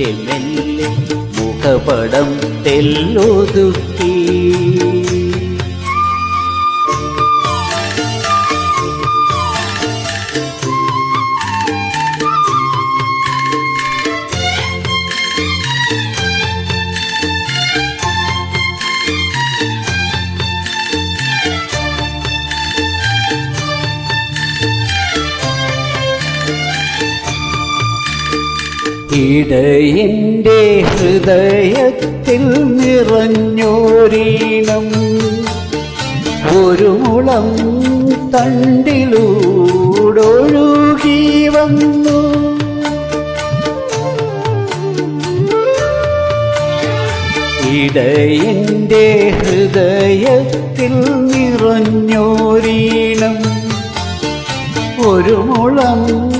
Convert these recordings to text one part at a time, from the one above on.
മെല്ലെ മെല്ലെ മുഖപടം തെല്ലൊതുക്കി. ഇടയന്റെ ഹൃദയത്തിൽ നിറഞ്ഞോരീണം. ഒരു മുളം തണ്ടിലൂടൊഴുകി വന്നു. ഇടയന്റെ ഹൃദയത്തിൽ നിറഞ്ഞോരീണം. ഒരു മുളം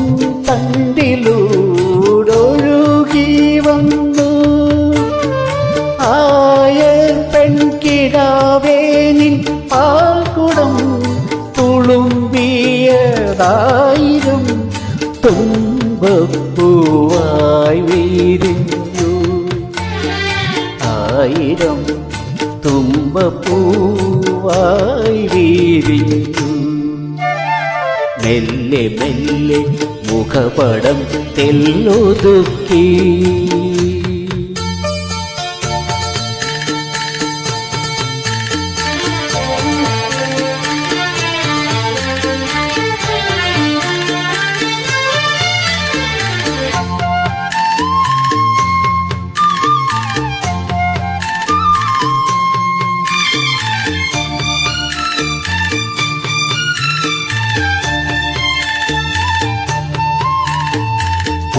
പെൺകിടാവേ നിൻ പാൽക്കുടം തുളുമ്പിയതായിരം തുമ്പപ്പൂവായി വീരിഞ്ഞു. ആയിരം തുമ്പപ്പൂവായി വീരിഞ്ഞു. മെല്ലെ മെല്ലെ മുഖപടം തെല്ലൊതുക്കി.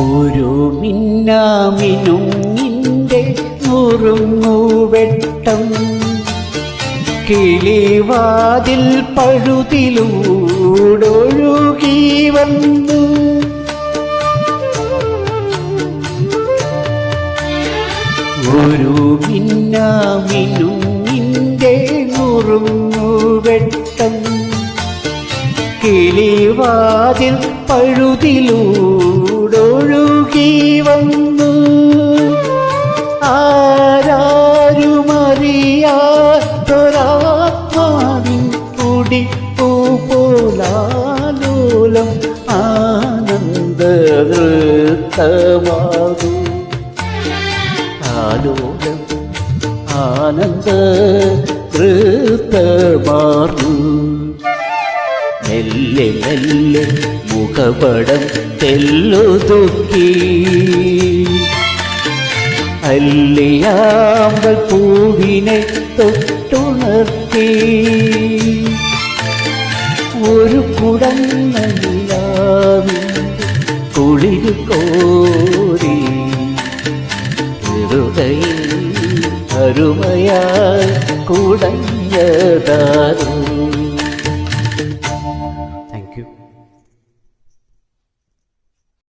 ഒരു മിന്നാമിനുങ്ങിന്റെ നുറുങ്ങുവെട്ടം കിളിവാതിൽ പഴുതിലൂടൊഴുകി വന്നു ഒരു മിന്നാമിനുങ്ങിന്റെ നുറുങ്ങുവെട്ടം കിളിവാതിൽ പഴുതിലൂടൊഴുകി കുടിപ്പൂ പോലാലോലം ആനന്ദ നൃത്തമാകൂ ആലോലം ആനന്ദ നൃത്തമാർന്നു മെല്ലെ മെല്ലെ മുഖപടം തെല്ലുതുക്കി. അല്ലിയാമ്പൽ പൂവിനെ തൊട്ടുണർത്തി. ഒരു കുടന്ന കുളിരു കോരി ഹൃദയിൽ അരുമയാൽ കുടഞ്ഞതാരോ